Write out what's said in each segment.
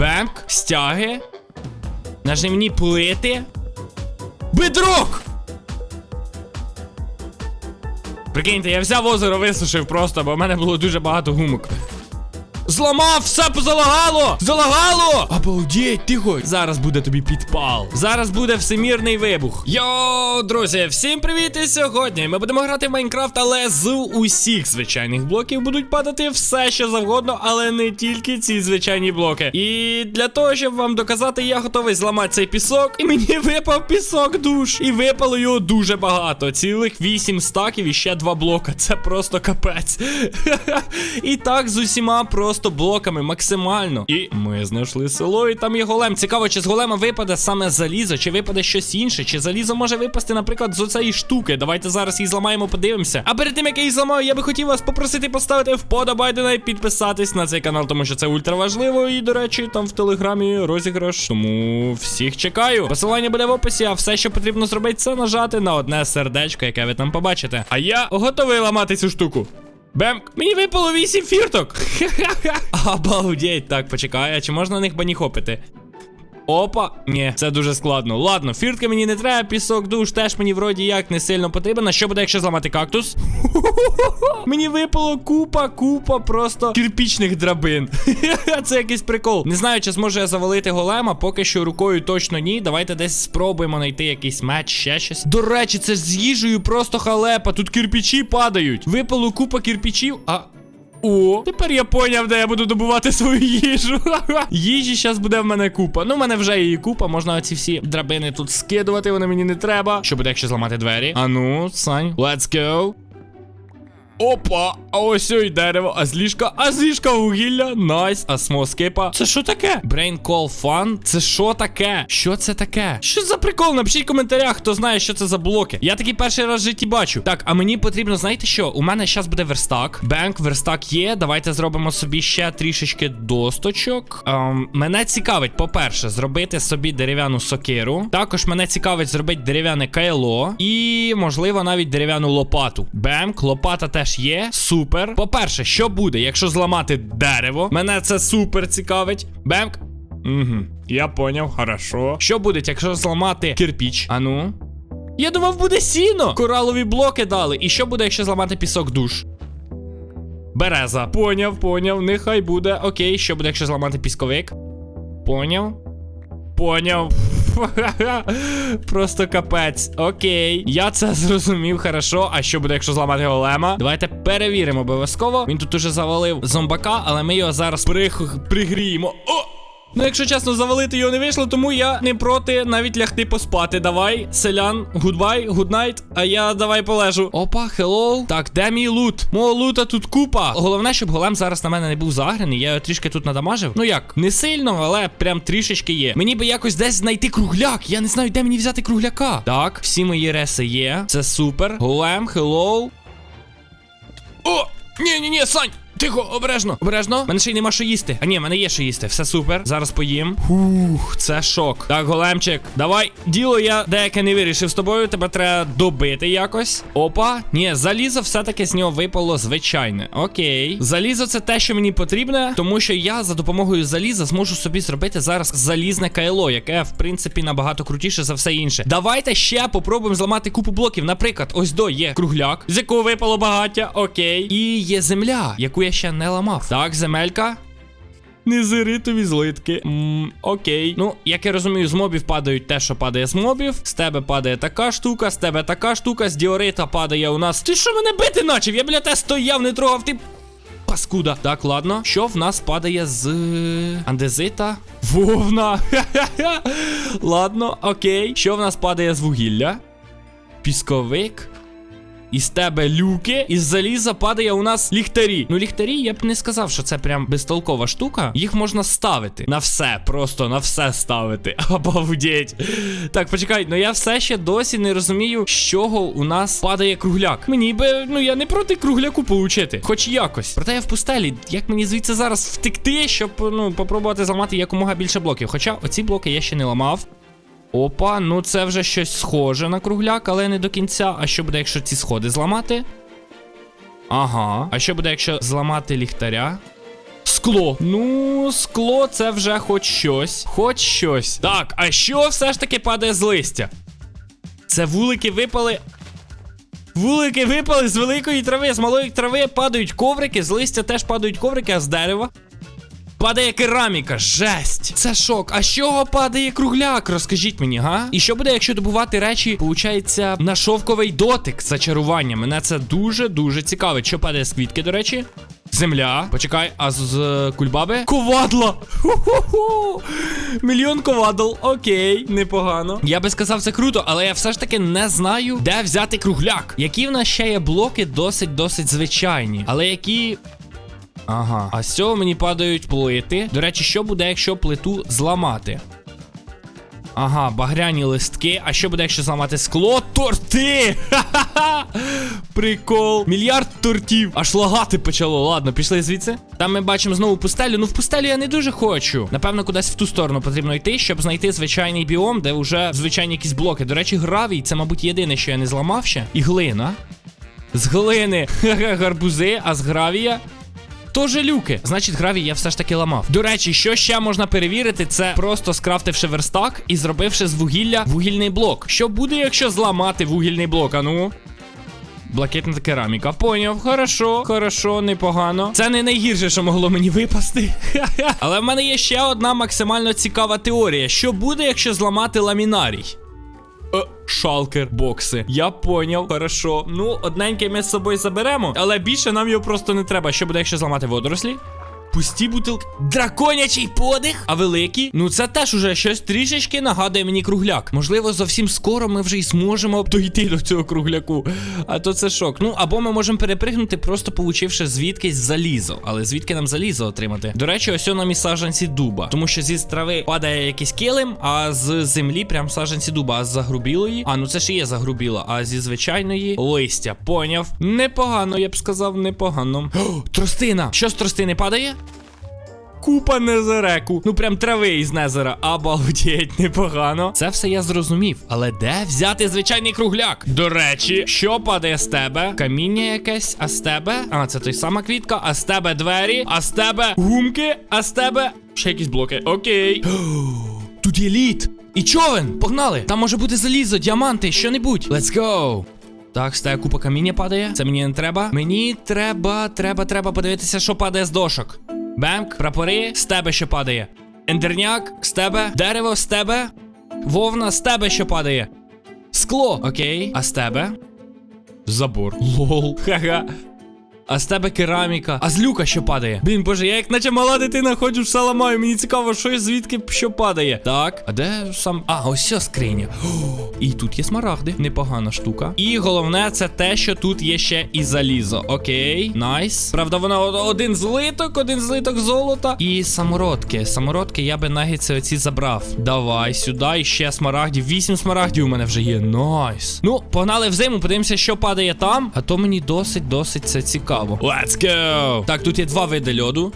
Бемк, стяги. Нажимні плити. Бедрок! Прикиньте, я взяв озеро, висушив просто, бо в мене було дуже багато гумок. Зламав, все залагало! Залагало! Обалдеть, тихо! Зараз буде тобі підпал. Зараз буде всемірний вибух. Йоу, друзі, всім привіт! І сьогодні ми будемо грати в Майнкрафт, але з усіх звичайних блоків будуть падати все, що завгодно, але не тільки ці звичайні блоки. І для того, щоб вам доказати, я готовий зламати цей пісок. І мені випав пісок душ. І випало його дуже багато. Цілих 8 стаків і ще 2 блока. Це просто капець. І так з усіма просто блоками максимально. І ми знайшли село, і там є голем. Цікаво, чи з голема випаде саме залізо, чи випаде щось інше, чи залізо може випасти, наприклад, з оцеї штуки. Давайте зараз її зламаємо, подивимося. А перед тим як я її зламаю, я би хотів вас попросити поставити вподобайдена і підписатись на цей канал, тому що це ультра важливо. І, до речі, там в телеграмі розіграш. Тому всіх чекаю. Посилання буде в описі, а все, що потрібно зробити, це нажати на одне сердечко, яке ви там побачите. А я готовий ламати цю штуку. Бем, мені випало 8 фірток. Обалдеть, так, почекай, а чи можна на них баніхопити? Опа, ні, це дуже складно. Ладно, фіртки мені не треба, пісок, душ теж мені вроді як не сильно потрібен. А що буде, якщо зламати кактус? Мені випало купа, купа просто кирпічних драбин. Це якийсь прикол. Не знаю, чи зможу я завалити голема, поки що рукою точно ні. Давайте десь спробуємо знайти якийсь меч, ще щось. До речі, це з їжею просто халепа. Тут кирпичі падають. Випало купа кирпичів, а. О, тепер я поняв, де я буду добувати свою їжу. Їжі зараз буде в мене купа. Ну, в мене вже її купа. Можна оці всі драбини тут скидувати, вони мені не треба. Що буде, якщо зламати двері? А ну, Сань, let's go. Опа, а ось ой дерево, а з ліжка, а з ліжка вугілля, найс, а смоскипа. Це що таке? Brain Call Fun? Це що таке? Що це таке? Що за прикол? Напишіть в коментарях, хто знає, що це за блоки. Я такий перший раз в житті бачу. Так, а мені потрібно, знаєте що? У мене зараз буде верстак. Бенк, верстак є. Давайте зробимо собі ще трішечки досточок. Ем, мене цікавить, по-перше, зробити собі дерев'яну сокиру. Також мене цікавить зробити дерев'яне кайло. І, можливо, навіть дерев'яну лопату. Бемк, лопата теж є. Супер. По-перше, що буде, якщо зламати дерево? Мене це супер цікавить. Бемк. Угу, я поняв, хорошо. Що буде, якщо зламати кирпіч? Ану. Я думав, буде сіно. Коралові блоки дали. І що буде, якщо зламати пісок душ? Береза. Поняв, поняв. Нехай буде. Окей, що буде, якщо зламати пісковик? Поняв. Поняв. Просто капець. Окей. Я це зрозумів, хорошо. А що буде, якщо зламати голема? Давайте перевіримо обов'язково. Він тут уже завалив зомбака, але ми його зараз пригріємо. О! Ну, якщо чесно, завалити його не вийшло, тому я не проти навіть лягти поспати. Давай, селян, гудбай, гуднайт. А я давай полежу. Опа, хеллоу. Так, де мій лут? Мого лута тут купа. Головне, щоб голем зараз на мене не був заграний. Я його трішки тут надамажив. Ну як, не сильно, але прям трішечки є. Мені би якось десь знайти кругляк. Я не знаю, де мені взяти кругляка. Так, всі мої реси є. Це супер. Голем, хеллоу. О! Ні, ні, ні, Сань! Тихо, обережно, обережно. Мене ще й нема що їсти. А ні, мене є що їсти. Все супер. Зараз поїм. Фух, це шок. Так, големчик, давай. Діло я деяке не вирішив з тобою. Тебе треба добити якось. Опа. Ні, залізо все-таки з нього випало звичайне. Окей. Залізо це те, що мені потрібне, тому що я за допомогою заліза зможу собі зробити зараз залізне кайло, яке, в принципі, набагато крутіше за все інше. Давайте ще попробуємо зламати купу блоків. Наприклад, ось до є кругляк, з якого випало багаття. Окей. І є земля, яку я ще не ламав. Так, земелька. Незеритові злитки. Ммм, окей. Ну, як я розумію, з мобів падають те, що падає з мобів. З тебе падає така штука, з тебе така штука, з діорита падає у нас. Ти що мене бити начав? Я біля тебе стояв, не трогав, ти. Паскуда. Так, ладно. Що в нас падає з андезита? Вовна. Ладно, окей. Що в нас падає з вугілля? Пісковик. Із тебе люки, із заліза падає у нас ліхтарі. Ну, ліхтарі, я б не сказав, що це прям безтолкова штука. Їх можна ставити. На все, просто на все ставити. Обалдеть. Так, почекай, ну я все ще досі не розумію, з чого у нас падає кругляк. Мені би, ну я не проти кругляку получити, хоч якось. Проте я в пустелі. Як мені звідси зараз втекти, щоб ну попробувати зламати якомога більше блоків. Хоча оці блоки я ще не ламав. Опа, ну це вже щось схоже на кругляк, але не до кінця. А що буде, якщо ці сходи зламати? Ага. А що буде, якщо зламати ліхтаря? Скло. Ну, скло це вже хоч щось. Хоч щось. Так, а що все ж таки падає з листя? Це вулики випали. Вулики випали з великої трави, з малої трави падають коврики, з листя теж падають коврики, а з дерева. Падає кераміка, жесть! Це шок. А з чого падає кругляк? Розкажіть мені, га? І що буде, якщо добувати речі, получається, на шовковий дотик зачарування? Мене це дуже-дуже цікавить. Що падає з квітки, до речі? Земля. Почекай, а з, з кульбаби? Ковадла! Ху-ху-ху! Мільйон ковадл. Окей, непогано. Я би сказав, це круто, але я все ж таки не знаю, де взяти кругляк. Які в нас ще є блоки досить-досить звичайні, але які Ага. А з цього мені падають плити. До речі, що буде, якщо плиту зламати? Ага, багряні листки. А що буде, якщо зламати скло? Торти! Ха-ха-ха! Прикол. Мільярд тортів. Аж лагати почало. Ладно, пішли звідси. Там ми бачимо знову пустелю. Ну, в пустелю я не дуже хочу. Напевно, кудись в ту сторону потрібно йти, щоб знайти звичайний біом, де вже звичайні якісь блоки. До речі, гравій це, мабуть, єдине, що я не зламав ще. І глина. З глини. Гарбузи, а з гравія. Тоже люки. Значить, гравій я все ж таки ламав. До речі, що ще можна перевірити, це просто скрафтивши верстак і зробивши з вугілля вугільний блок. Що буде, якщо зламати вугільний блок? А ну. Блакитна кераміка. Поняв, хорошо, хорошо, непогано. Це не найгірше, що могло мені випасти. Але в мене є ще одна максимально цікава теорія. Що буде, якщо зламати ламінарій? Шалкер бокси. Я поняв. Хорошо. Ну, одненьке ми з собою заберемо, але більше нам його просто не треба. Що буде, якщо зламати водорослі? Пусті бутилки. Драконячий подих. А великі? Ну це теж уже щось трішечки нагадує мені кругляк. Можливо, зовсім скоро ми вже й зможемо дойти до цього кругляку. А то це шок. Ну або ми можемо перепригнути, просто получивши звідкись залізо. Але звідки нам залізо отримати? До речі, ось нам і саджанці дуба. Тому що зі трави падає якийсь килим, а з землі прям саджанці дуба. А з загрубілої. А ну це ж є загрубіла. А зі звичайної листя. Поняв. Непогано, я б сказав, непогано. О, тростина! Що з тростини падає? Купа незереку. Ну прям трави із незера. Обалдеть, непогано. Це все я зрозумів. Але де взяти звичайний кругляк? До речі, що падає з тебе? Каміння якесь, а з тебе? А, це той сама квітка, а з тебе двері, а з тебе гумки, а з тебе. Ще якісь блоки. Окей. Тут є лід. І човен. Погнали. Там може бути залізо, діаманти, що-небудь. Let's go. Так, тебе купа каміння падає. Це мені не треба. Мені треба, треба, треба подивитися, що падає з дошок. Бемк, прапори, з тебе що падає. Ендерняк, з тебе. Дерево, з тебе. Вовна, з тебе що падає. Скло, окей. А з тебе? Забор. Лол. Ха-ха. А з тебе кераміка. А з люка що падає? Блін, боже, я як наче мала дитина ходжу все ламаю. Мені цікаво, що звідки що падає. Так, а де сам. А, ось ця скриня. І тут є смарагди. Непогана штука. І головне, це те, що тут є ще і залізо. Окей, найс. Правда, воно о- один злиток, один злиток золота. І самородки. Самородки я би нагідці оці забрав. Давай сюди. І ще смарагдів. Вісім смарагдів у мене вже є. Найс. Ну, погнали в зиму, подивимося, що падає там. А то мені досить, досить це цікаво. Let's go! Так, тут є два види льоду.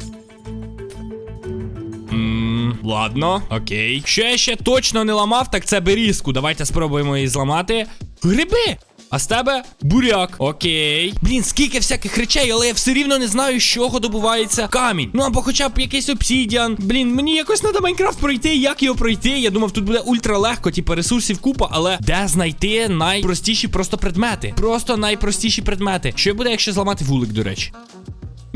Ммм, ладно, окей. Що я ще точно не ламав, так це берізку. Давайте спробуємо її зламати. Гриби! А з тебе буряк. Окей. Блін, скільки всяких речей, але я все рівно не знаю, з чого добувається камінь. Ну або хоча б якийсь обсідіан. Блін, мені якось треба Майнкрафт пройти. Як його пройти? Я думав, тут буде ультра легко, типу ресурсів купа, але де знайти найпростіші просто предмети? Просто найпростіші предмети. Що буде, якщо зламати вулик, до речі?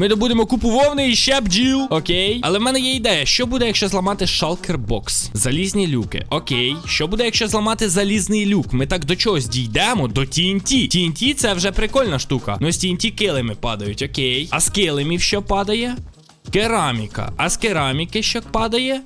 Ми добудемо купу вовни і ще бджіл. Окей. Але в мене є ідея. Що буде, якщо зламати шалкер бокс? Залізні люки. Окей. Що буде, якщо зламати залізний люк? Ми так до чогось дійдемо? До TNT. TNT це вже прикольна штука. Ну з TNT килими падають, окей. А з килимів що падає? Кераміка. А з кераміки що падає?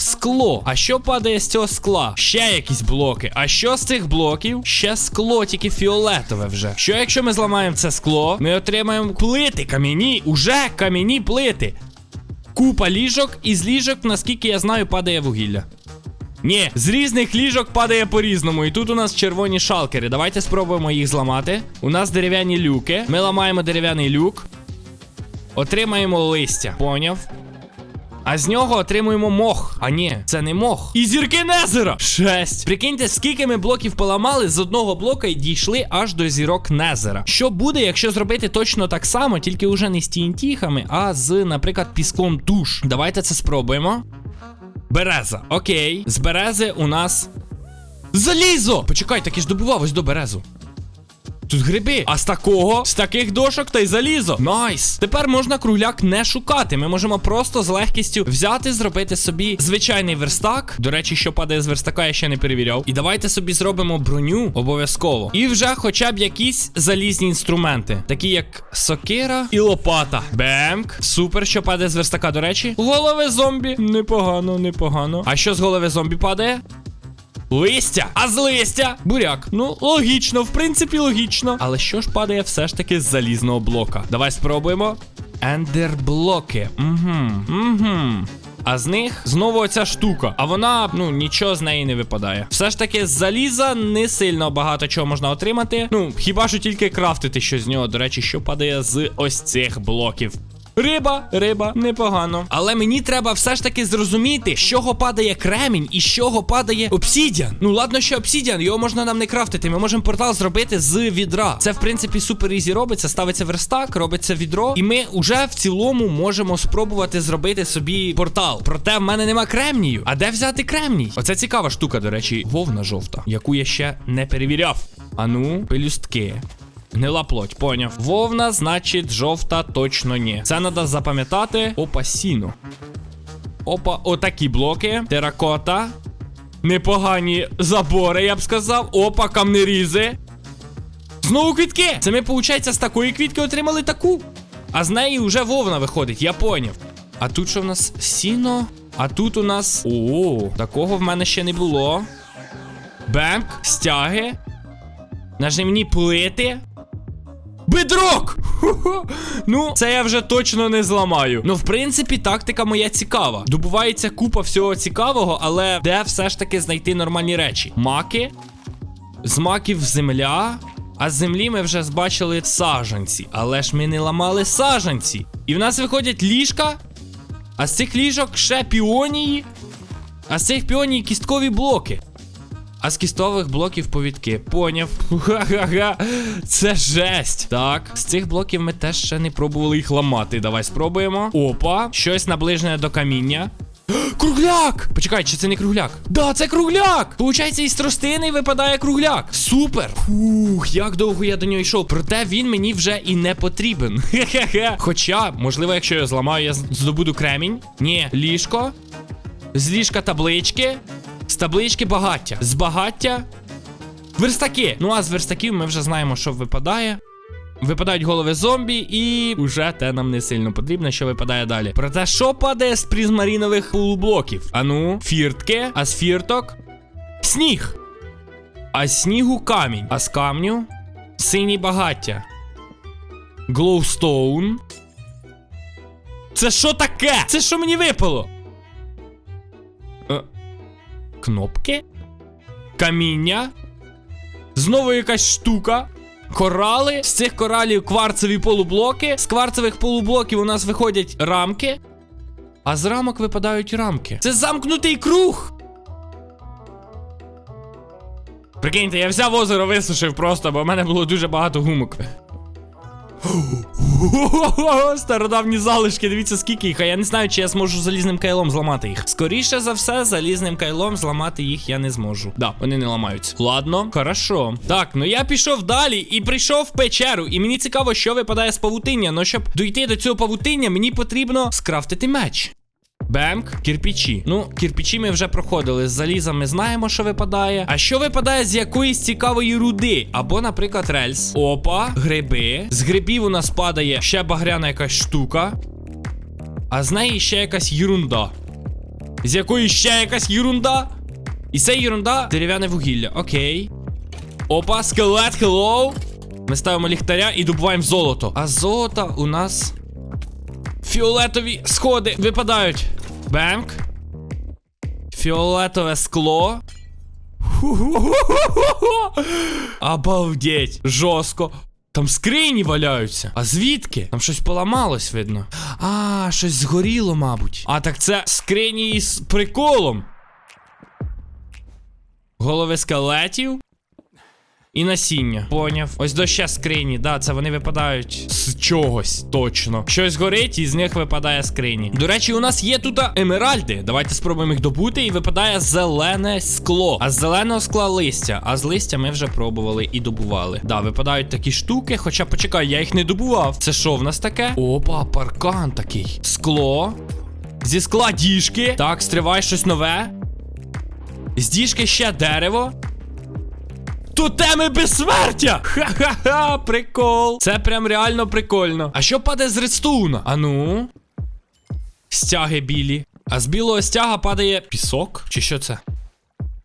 Скло. А що падає з цього скла? Ще якісь блоки. А що з цих блоків? Ще скло, тільки фіолетове вже. Що якщо ми зламаємо це скло, ми отримаємо плити кам'яні, уже кам'яні плити. Купа ліжок, і з ліжок, наскільки я знаю, падає вугілля. Ні, з різних ліжок падає по-різному. І тут у нас червоні шалкери. Давайте спробуємо їх зламати. У нас дерев'яні люки. Ми ламаємо дерев'яний люк. Отримаємо листя. Поняв. А з нього отримуємо мох. А ні, це не мох. І зірки Незера! Шесть. Прикиньте, скільки ми блоків поламали з одного блока і дійшли аж до зірок Незера. Що буде, якщо зробити точно так само, тільки уже не з тінтіхами, а з, наприклад, піском туш. Давайте це спробуємо. Береза. Окей. З берези у нас. Залізо! Почекай, так і ж добував ось до березу. Тут гриби. А з такого, з таких дошок та й залізо. Найс. Тепер можна кругляк не шукати. Ми можемо просто з легкістю взяти, зробити собі звичайний верстак. До речі, що падає з верстака, я ще не перевіряв. І давайте собі зробимо броню обов'язково. І вже хоча б якісь залізні інструменти, такі як сокира і лопата. Бемк. Супер, що падає з верстака, до речі. Голови зомбі. Непогано, непогано. А що з голови зомбі падає? Листя, а з листя буряк. Ну, логічно, в принципі, логічно. Але що ж падає все ж таки з залізного блока? Давай спробуємо. Ендерблоки. Угу. Угу. А з них знову оця штука. А вона, ну, нічого з неї не випадає. Все ж таки, з заліза не сильно багато чого можна отримати. Ну, хіба що тільки крафтити щось з нього. До речі, що падає з ось цих блоків. Риба, риба, непогано. Але мені треба все ж таки зрозуміти, з чого падає кремінь і з чого падає обсідіан. Ну ладно, що обсідіан, його можна нам не крафтити. Ми можемо портал зробити з відра. Це в принципі супер ізі робиться. Ставиться верстак, робиться відро, і ми вже в цілому можемо спробувати зробити собі портал. Проте в мене нема кремнію. А де взяти кремній? Оце цікава штука, до речі, вовна жовта, яку я ще не перевіряв. Ану, пелюстки. Гнила плоть, поняв. Вовна, значить, жовта точно ні. Це треба запам'ятати. Опа, сіно. Опа, отакі блоки. Теракота. Непогані забори, я б сказав. Опа, камнерізи. Знову квітки. Це ми, виходить, з такої квітки отримали таку. А з неї вже вовна виходить, я поняв. А тут що в нас сіно? А тут у нас. О, такого в мене ще не було. Бемк, стяги. Наживні плити. Бедрок! Ну, це я вже точно не зламаю. Ну, в принципі, тактика моя цікава. Добувається купа всього цікавого, але де все ж таки знайти нормальні речі? Маки, з маків земля. А з землі ми вже збачили сажанці. Але ж ми не ламали сажанці. І в нас виходять ліжка. А з цих ліжок ще піонії. А з цих піоній кісткові блоки. А з кістових блоків повідки. Поняв. Ха-ха-ха. Це жесть. Так, з цих блоків ми теж ще не пробували їх ламати. Давай спробуємо. Опа, щось наближене до каміння. Кругляк! Почекай, чи це не кругляк? Да, це кругляк! Получається, із тростини випадає кругляк. Супер! Фух, як довго я до нього йшов. Проте він мені вже і не потрібен. Хе-хе-хе. Хоча, можливо, якщо я зламаю, я здобуду кремінь. Ні, ліжко. З ліжка таблички. З таблички багаття. З багаття. Верстаки. Ну а з верстаків ми вже знаємо, що випадає. Випадають голови зомбі, і уже те нам не сильно потрібно, що випадає далі. Проте, що падає з призмарінових полублоків? Ану, фіртки, а з фірток сніг. А з снігу камінь. А з камню синій багаття. Глоустоун. Це що таке? Це що мені випало? Кнопки? Каміння? Знову якась штука. Корали. З цих коралів кварцеві полублоки. З кварцевих полублоків у нас виходять рамки. А з рамок випадають рамки. Це замкнутий круг. Прикиньте, я взяв озеро висушив просто, бо в мене було дуже багато гумок. Стародавні залишки, дивіться, скільки їх. А я не знаю, чи я зможу залізним кайлом зламати їх. Скоріше за все, залізним кайлом зламати їх я не зможу. Да, вони не ламаються. Ладно, хорошо. Так, ну я пішов далі і прийшов в печеру. І мені цікаво, що випадає з павутиння. Ну, щоб дойти до цього павутиння, мені потрібно скрафтити меч. Бемк, кірпічі. Ну, кірпічі ми вже проходили. З заліза ми знаємо, що випадає. А що випадає з якоїсь цікавої руди? Або, наприклад, рельс. Опа, гриби. З грибів у нас падає ще багряна якась штука. А з неї ще якась єрунда. З якої ще якась єрунда? І це єрунда дерев'яне вугілля. Окей. Опа, скелет, хеллоу. Ми ставимо ліхтаря і добуваємо золото. А золота у нас. Фіолетові сходи випадають. Бемк. Фіолетове скло. Обалдеть. Жорстко. Там скрині валяються. А звідки? Там щось поламалось, видно. А, щось згоріло, мабуть. А так це скрині із приколом. Голови скелетів. І насіння. Поняв. Ось до ще скрині. Да, це вони випадають з чогось точно. Щось горить, і з них випадає скрині. До речі, у нас є тут емеральди. Давайте спробуємо їх добути. І випадає зелене скло. А з зеленого скла листя. А з листя ми вже пробували і добували. Да, випадають такі штуки. Хоча почекай, я їх не добував. Це що в нас таке? Опа, паркан такий. Скло. Зі скла діжки. Так, стривай щось нове. З діжки ще дерево. Тотеми безсмертя! Ха-ха-ха, прикол. Це прям реально прикольно. А що падає з редстоуна? А ну. Стяги білі. А з білого стяга падає пісок? Чи що це?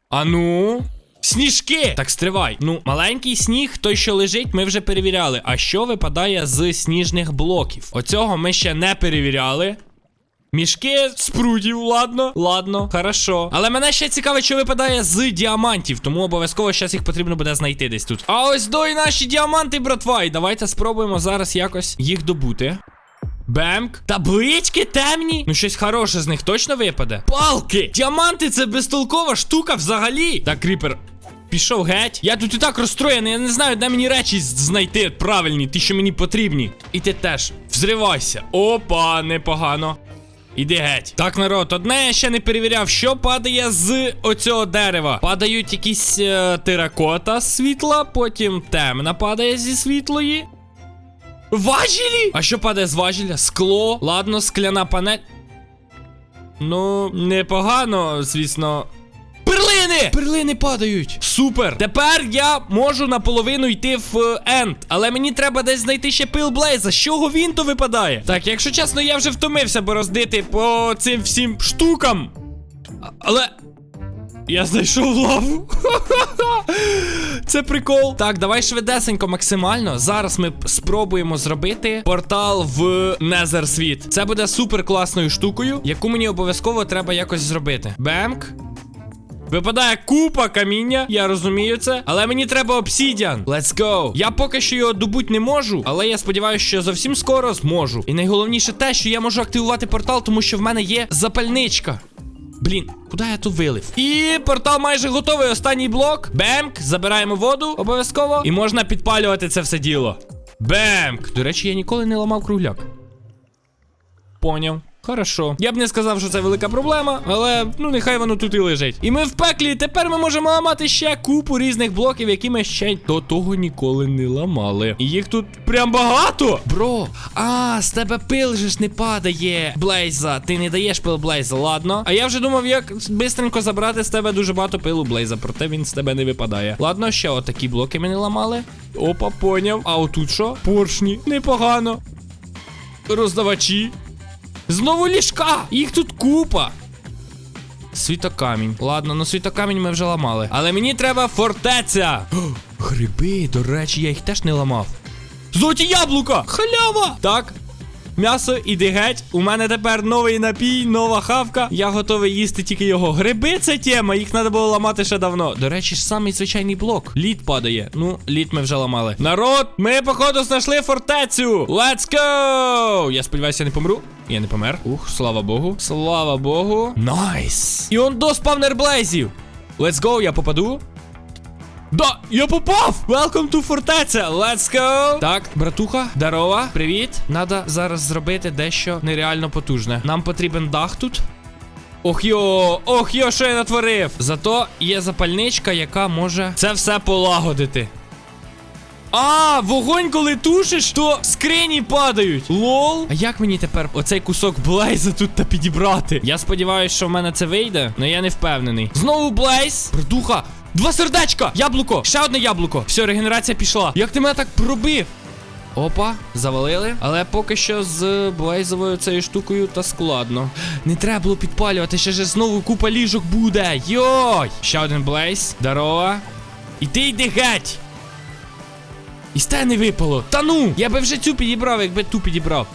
А ну. Сніжки! Так стривай. Ну, маленький сніг, той, що лежить, ми вже перевіряли. А що випадає з сніжних блоків? Оцього ми ще не перевіряли. Мішки з прутів, ладно, ладно, хорошо. Але мене ще цікавить, що випадає з діамантів, тому обов'язково зараз їх потрібно буде знайти десь тут. А ось до і наші діаманти, братва. І давайте спробуємо зараз якось їх добути. Бемк. Таблички темні. Ну, щось хороше з них точно випаде. Палки! Діаманти це безтолкова штука взагалі. Так, кріпер. Пішов геть. Я тут і так розстроєний, я не знаю, де мені речі знайти правильні, ті, що мені потрібні. І ти теж. Взривайся. Опа, непогано. Іди геть. Так, народ, одне я ще не перевіряв, що падає з оцього дерева. Падають якісь е, теракота з світла, потім темна падає зі світлої. Важілі? А що падає з важіля? Скло. Ладно, скляна панель. Ну, непогано, звісно. Перлини! Перлини падають. Супер. Тепер я можу наполовину йти в е, енд. Але мені треба десь знайти ще пил Блейза. З чого він то випадає? Так, якщо чесно, я вже втомився бороздити по цим всім штукам. Але. Я знайшов лаву. Це прикол. Так, давай швидесенько, максимально. Зараз ми спробуємо зробити портал в Незер світ. Це буде супер класною штукою, яку мені обов'язково треба якось зробити. Бемк. Випадає купа каміння, я розумію це. Але мені треба обсідіан. Let's go. Я поки що його добуть не можу, але я сподіваюся, що зовсім скоро зможу. І найголовніше те, що я можу активувати портал, тому що в мене є запальничка. Блін, куди я тут вилив? І портал майже готовий. Останній блок. Бемк. Забираємо воду обов'язково. І можна підпалювати це все діло. Бемк. До речі, я ніколи не ламав кругляк. Поняв. Хорошо. Я б не сказав, що це велика проблема, але ну нехай воно тут і лежить. І ми в пеклі, тепер ми можемо ламати ще купу різних блоків, які ми ще до того ніколи не ламали. І їх тут прям багато. Бро, а, з тебе пил же ж не падає. Блейза, ти не даєш пил Блейза, ладно. А я вже думав, як бистренько забрати з тебе дуже багато пилу Блейза, проте він з тебе не випадає. Ладно, ще отакі блоки ми не ламали. Опа, поняв. А отут що? Поршні. Непогано. Роздавачі. Знову ліжка! Їх тут купа. Світокамінь. Ладно, ну світокамінь ми вже ламали. Але мені треба фортеця. О, гриби, до речі, я їх теж не ламав. Золоті яблука! Халява! Так. М'ясо, іди геть. У мене тепер новий напій, нова хавка. Я готовий їсти тільки його. Гриби це тема, їх треба було ламати ще давно. До речі, ж самий звичайний блок. Лід падає. Ну, лід ми вже ламали. Народ, ми, походу, знайшли фортецю. Let's go! Я сподіваюся, я не помру. Я не помер. Ух, слава Богу. Слава Богу. Найс. І он до спавнер блейзів. Let's go, я попаду. Да, я попав! Welcome to фортеця! Let's go! Так, братуха, здорова, привіт. Надо зараз зробити дещо нереально потужне. Нам потрібен дах тут. Ох йо, ох йо, що я натворив! Зато є запальничка, яка може це все полагодити. А, вогонь, коли тушиш, то скрині падають. Лол. А як мені тепер оцей кусок Блейза тут та підібрати? Я сподіваюся, що в мене це вийде, але я не впевнений. Знову Блейз. Братуха. Два сердечка! Яблуко! Ще одне яблуко. Все, регенерація пішла. Як ти мене так пробив? Опа, завалили. Але поки що з блейзовою цією штукою та складно. Не треба було підпалювати, ще ж знову купа ліжок буде. Йой! Ще один блейз. Здорово. І ти йди геть. І з не випало. Та ну! Я би вже цю підібрав, якби ту підібрав.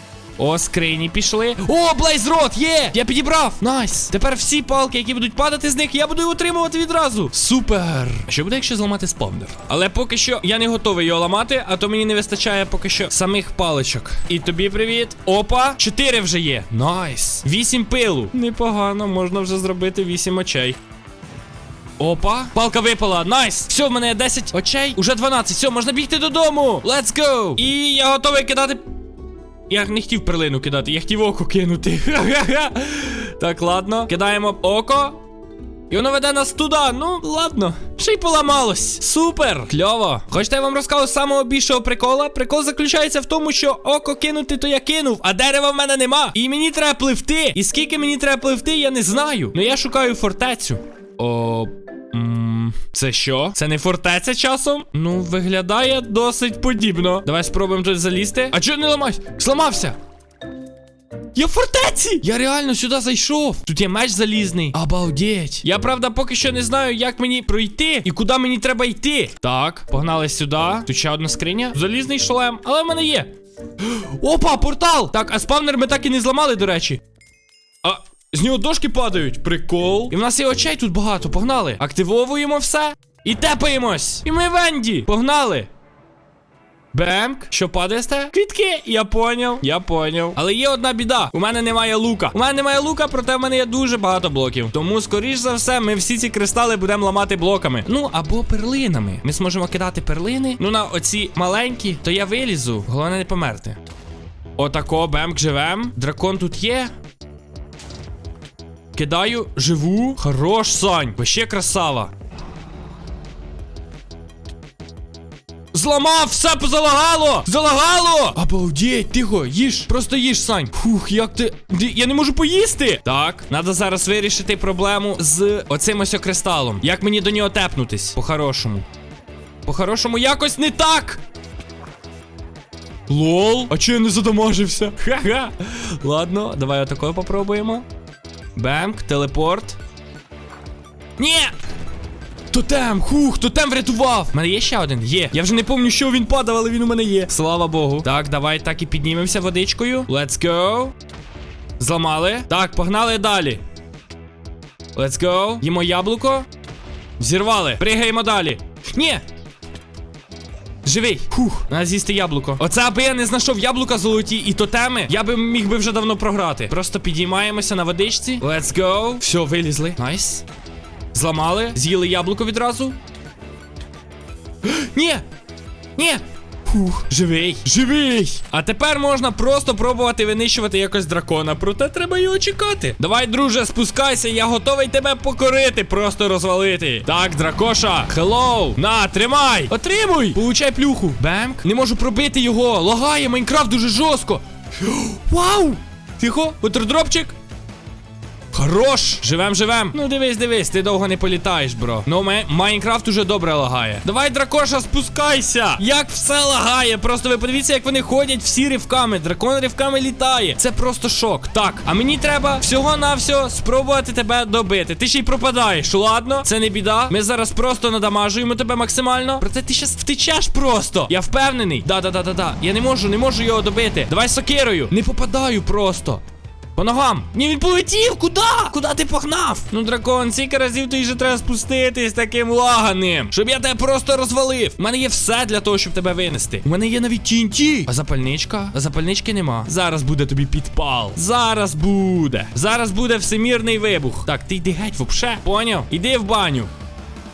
О, скрині пішли. О, блейзрот, є! Я підібрав! Найс! Тепер всі палки, які будуть падати з них, я буду отримувати відразу. Супер! Що буде, якщо зламати спавнер? Але поки що я не готовий його ламати, а то мені не вистачає поки що самих паличок. І тобі привіт. Опа! Чотири вже є. Найс! Вісім пилу. Непогано, можна вже зробити вісім очей. Опа, палка випала, найс! Все, в мене 10 очей, уже 12. Все, можна бігти додому. Let's go! І я готовий кидати. Я не хотів перлину кидати, я хотів око кинути. Так, ладно. Кидаємо око. І воно веде нас туди. Ну, ладно. Ще й поламалось. Супер! Кльово. Хочете я вам розкажу самого більшого прикола? Прикол заключається в тому, що око кинути, то я кинув, а дерева в мене нема. І мені треба пливти. І скільки мені треба пливти, я не знаю. Ну я шукаю фортецю. О. Це що? Це не фортеця часом? Ну, виглядає досить подібно. Давай спробуємо тут залізти. А чого не ламаюсь? Зламався! Я в фортеці! Я реально сюди зайшов. Тут є меч залізний. Обалдеть. Я правда поки що не знаю, як мені пройти і куди мені треба йти. Так, погнали сюди. Тут ще одна скриня. Залізний шлем, але в мене є. Опа, портал! Так, а спавнер ми так і не зламали, до речі. А, з нього дошки падають. Прикол. І в нас є очей тут багато. Погнали. Активовуємо все. І тепаємось. І ми Венді. Погнали. Бемк, що падає тебе? Квітки, я поняв, я поняв. Але є одна біда. У мене немає лука. У мене немає лука, проте в мене є дуже багато блоків. Тому, скоріш за все, ми всі ці кристали будемо ламати блоками. Ну або перлинами. Ми зможемо кидати перлини. Ну на оці маленькі, то я вилізу. Головне не померти. Отако, бемк, живем. Дракон тут є. Кидаю, живу. Хорош, Сань. Вообще красава. Зламав, все позалагало! Залагало! Обалдеть, тихо, їж, просто їж, Сань. Фух, як ти. Я не можу поїсти. Так, треба зараз вирішити проблему з оцим ось кристалом. Як мені до нього тепнутись? По-хорошому. По-хорошому якось не так. Лол, а чи я не задамажився? Ха-ха. Ладно, давай отакою попробуємо. Бемк, телепорт. Ні! Тотем, хух, тотем врятував. У мене є ще один? Є. Я вже не пам'ятаю, що він падав, але він у мене є. Слава Богу. Так, давай так і піднімемося водичкою. Let's go. Зламали. Так, погнали далі. Let's go. Їмо яблуко. Зірвали. Пригаємо далі. Ні. Живий. Фух, треба з'їсти яблуко. Оце аби я не знайшов яблука золоті і тотеми, я би міг би вже давно програти. Просто підіймаємося на водичці. Let's go. Все, вилізли. Найс. Зламали, з'їли яблуко відразу. Ні! Ні! Фух, живий, живий! А тепер можна просто пробувати винищувати якось дракона, проте треба його чекати. Давай, друже, спускайся, я готовий тебе покорити, просто розвалити. Так, дракоша, хеллоу, на, тримай! Отримуй! Получай плюху. Бемк. Не можу пробити його. Лагає Майнкрафт дуже жорстко. Вау! Тихо, бутердропчик. Хорош! Живем, живем. Ну дивись, дивись, ти довго не політаєш, бро. Ну, Майнкрафт уже добре лагає. Давай, дракоша, спускайся! Як все лагає! Просто ви подивіться, як вони ходять всі ривками. Дракон ривками літає. Це просто шок. Так, а мені треба всього-навсього спробувати тебе добити. Ти ще й пропадаєш, ладно? Це не біда. Ми зараз просто надамажуємо тебе максимально. Проте ти щас втечеш просто. Я впевнений. Да-да-да-да-да. Я не можу, не можу його добити. Давай сокирою. Не попадаю просто. По ногам. Ні, він полетів. Куди? Куди ти погнав? Ну, дракон, скільки разів тобі вже треба спуститись таким лаганим, щоб я тебе просто розвалив. У мене є все для того, щоб тебе винести. У мене є навіть TNT. А запальничка? А запальнички нема. Зараз буде тобі підпал. Зараз буде. Зараз буде всемірний вибух. Так, ти йди геть вообще. Поняв? Іди в баню.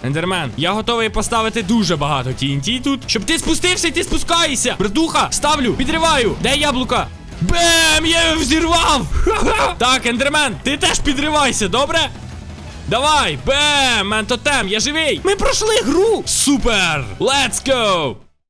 Ендермен, я готовий поставити дуже багато TNT тут, щоб ти спустився і ти спускаєшся. Братуха, ставлю, підриваю. Де яблука? Бем! Я його взірвав! Так, ендермен, ти теж підривайся, добре? Давай, бем, ментотем, я живий. Ми пройшли гру. Супер! Let's go!